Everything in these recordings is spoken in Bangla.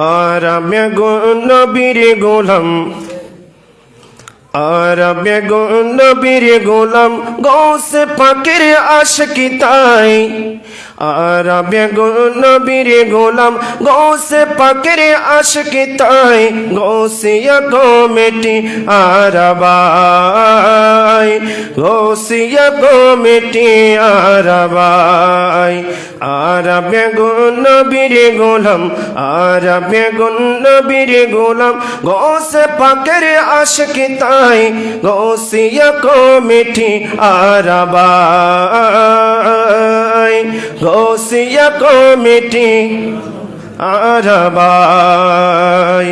আর বেগুন নবীর গোলাম আর বেগুন নবীর গোলাম, গৌসে পাকের আশকি তাই। আর বেগুন নবীর গোলাম, গৌসে পাকের আশকি তাই। গৌসিয়া কমিটি আর বাই গৌসিয়া কমিটি আর বাই আর বেগুন নবীর গোলাম আর বেগুন নবীর গোলাম। গৌসে পাকের আশকি তাই গৌসিয়া কমিটি আর বাই গৌসিয়া কমিটি আর বাই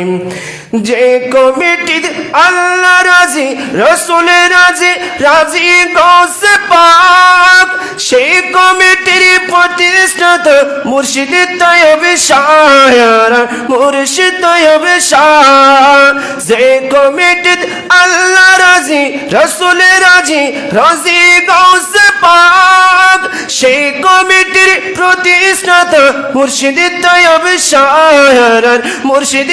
যে কমিটি আল্লাহ রাজি রসুল রাজি রাজি গৌসে পাক মুর্শিদ তয়বে শায়ার মুর্শিদ তয়বে শায়ারা যে কমিটি আল্লাহ রাজি রসুল রাজি রাজি গৌসে পাক। সেই কমিটির প্রতিষ্ঠাতা মুর্শিদ তয়ব শায়ার মুর্শিদ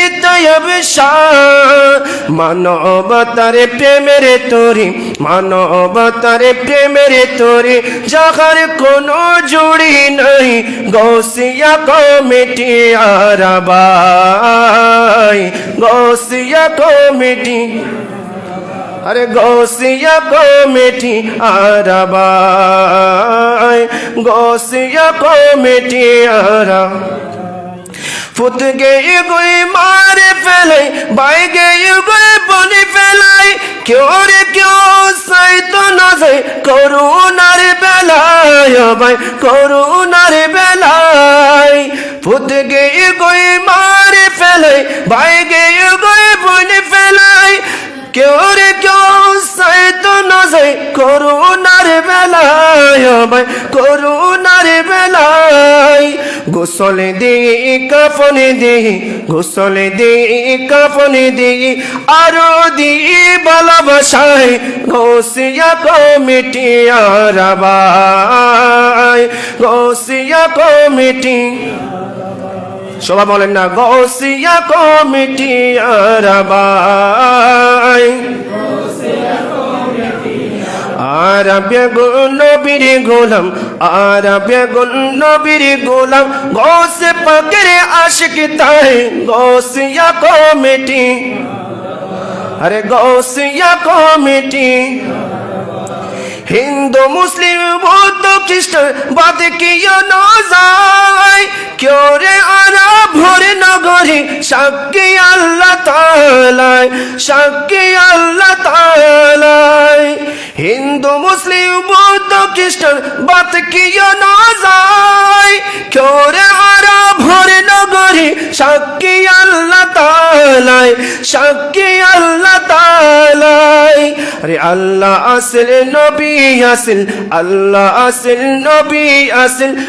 শাহ। মানবতারে প্রেমের তোরি, মানবতারে প্রেমের তোরি, যাহার কোনো জুড়ি নাই গৌসিয়া কমিটি আর বাই গৌসিয়া কমিটি। আরে গৌসিয়া কমিটি আর বাই গৌসিয়া কমিটি আর। গয়ে গই মারে ফেলাই, বাই গয়ে গই বনি ফেলাই কেউ রে কেউ সাই তো না যাই, করুণার বেলায় ভাই করুণার বেলায়। গয়ে গই মারে ফেলাই, বাই কেউ রে কেউ সাই তো না যাই করুণার বেলায় ভাই করুণার বেলায়। গোসল দিই কাফনে দিই গোসল দিই কাফনে দিই আরও দিই ভালোবাসায় গোসিয়া কমিটি আর বাই গোসিয়া কমিটি সবাই বলেন না গৌসিয়া কমিটি আর বাই আর বেগুন নবীর গোলাম আর বেগুন নবীর গোলাম গৌসে পাকের আশিক তাই গৌসিয়া কমিটি। আরে গৌসিয়া কমিটি। হিন্দু, মুসলিম, বৌদ্ধ, খ্রিস্টান, বাদ কিয় ন কেউ রে সাক্ষী আল্লাহ তালায় সাক্ষী আল্লাহ তালায় হিন্দু, মুসলিম, বৌদ্ধ, খ্রিস্টান বাত কিয় ন যায় কেউ রে নগরী সাক্ষী আল্লাহ তালায় সাক্ষী আল্লাহ তালায় আরে আল্লাহ নবী আল্লাহ নবী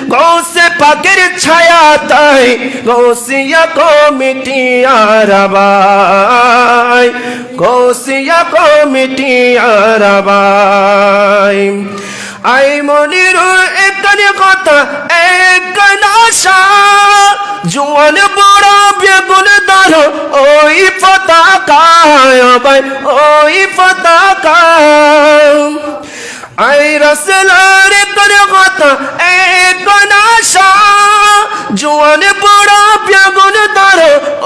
গৌসে পাকের ছায়া তাই, গৌসিয়া কমিটি আরাবাই গৌসিয়া কমিটি আরাবাই আই মনির একখানে কথা এক আশা জোয়ান বড় বেগুন দার ওই পতাকায় ওই পতাকা আই রসলার করে কথা এক নাশা। জোয়ান বড় দার ওই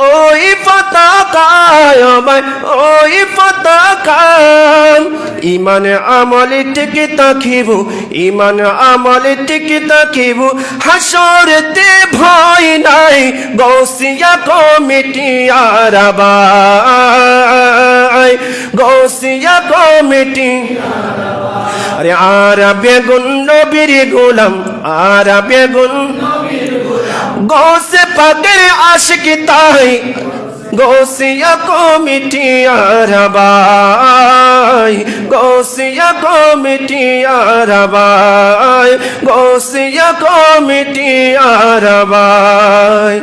ইমান আমলে টিকে তাকিব ইমান আমলে টিকে তাকিব হাসরতে ভয় নাই গৌসিয়া কমিটি আরাবাই গৌসিয়া কমিটি। আরে আর বেগুন নবীর গোলাম, আর বেগুন গৌসে পাকের আশিক তাই গৌসিয়া কমিটি আরাবাই গৌসিয়া কমিটি আরাবাই গৌসিয়া কমিটি আরাবাই